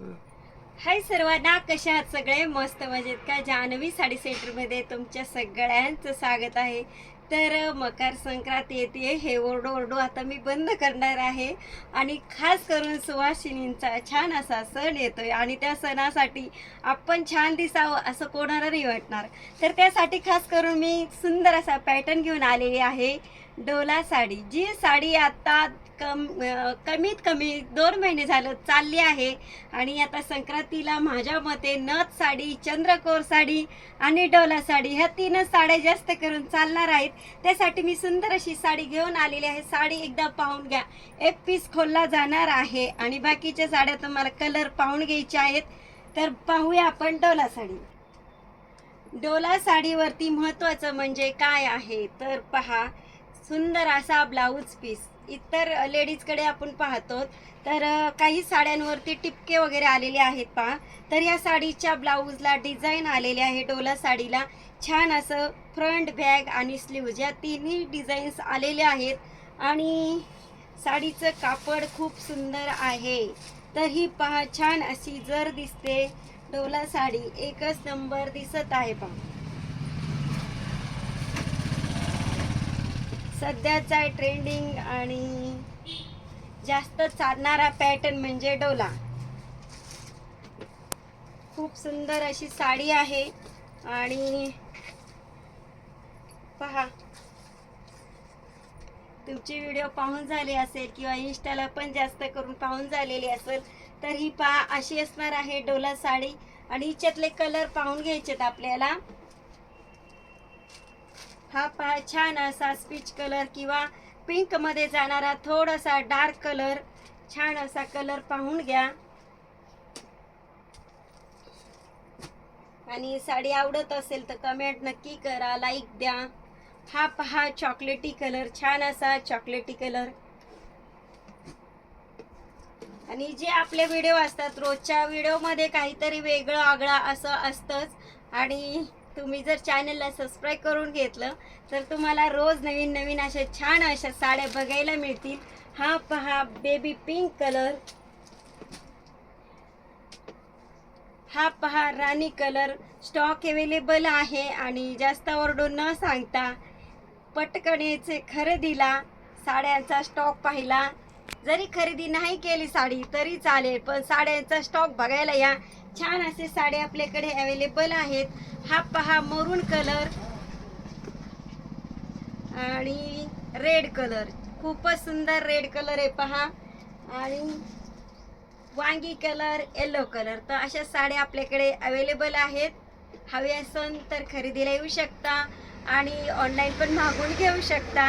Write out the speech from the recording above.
हाय सर्वांना कशा आहात सगळे? मस्त मजेत का? जान्हवी साडी सेंटरमध्ये तुमच्या सगळ्यांचं स्वागत आहे. तर मकर संक्रांत येते हे ओरडो ओरडो आता मी बंद करणार आहे. आणि खास करून सुवासिनींचा छान असा सण येतोय. आणि त्या सणासाठी आपण छान दिसावं असं कोणाला नाही वाटणार. तर त्यासाठी खास करून मी सुंदर असा पॅटर्न घेऊन आलेली आहे डोला साडी. जी साडी आता कम कमीत कमी दोन महिने झालं चालली आहे. आणि आता संक्रांतीला माझ्या मते नथ साडी चंद्रकोर साडी आणि डोला साडी ह्या तीनच साड्या जास्त करून चालणार आहेत. त्यासाठी मी सुंदर अशी साडी घेऊन आलेली आहे. साडी एकदा पाहून घ्या. एक पीस खोलला जाणार आहे. आणि बाकीच्या साड्या तुम्हाला कलर पाहून घ्यायच्या आहेत. तर पाहूया आपण डोला साडी. डोला साडीवरती महत्त्वाचं म्हणजे काय आहे? तर पहा सुंदर असा ब्लाऊज पीस. इतर लेडीजकडे आपण पाहतो तर काही साड्यांवरती टिपके वगैरे आलेले आहेत पहा. तर या साडीच्या ब्लाऊजला डिझाईन आलेले आहे डोला साडीला. छान असं फ्रंट बॅग आणि स्लीव्ज या तिन्ही डिझाईन्स आलेले आहेत. आणि साडीचं कापड खूप सुंदर आहे. तर ही पहा छान अशी जर दिसते डोला साडी. एकच नंबर दिसत आहे पहा. सध्याचा ट्रेंडिंग आणि जास्त चालणारा पॅटर्न म्हणजे डोला. खूप सुंदर अशी साडी आहे आणि पहा. तुमची व्हिडिओ पाहून झाली असेल किंवा इंस्टाला पण जास्त करून पाहून झालेली असेल तर ही पहा अशी असणार आहे डोला साडी आणि हिच्यातले कलर पाहून घ्यायचेत आपल्याला. हा पहा छान असा स्पीच कलर किंवा पिंकमध्ये जाणारा थोडासा डार्क कलर छान असा कलर पाहून घ्या. आणि साडी आवडत असेल तर कमेंट नक्की करा लाईक द्या. हा पहा चॉकलेटी कलर छान असा चॉकलेटी कलर आणि जे आपले व्हिडिओ असतात रोजच्या व्हिडिओमध्ये काहीतरी वेगळं आगळा असं असतंच. आणि तुम्ही जर चॅनलला सबस्क्राईब करून घेतलं तर तुम्हाला रोज नवीन नवीन अशा छान अशा साड्या बघायला मिळतील. हा पहा बेबी पिंक कलर हा पहा राणी कलर स्टॉक अवेलेबल आहे आणि जास्त ओरडून न सांगता पटकन याचे खरेदीला साड्यांचा स्टॉक पाहिला. जरी खरेदी नाही केली साडी तरी चालेल पण साड्यांचा स्टॉक बघायला या. छान असे साडे आपल्याकडे अवेलेबल आहेत. हा पहा मरून कलर आणि रेड कलर खूपच सुंदर रेड कलर आहे पहा. आणि वांगी कलर येलो कलर तर अशा साड्या आपल्याकडे अवेलेबल आहेत. हवे असन तर खरेदीला येऊ शकता आणि ऑनलाईन पण मागून घेऊ शकता.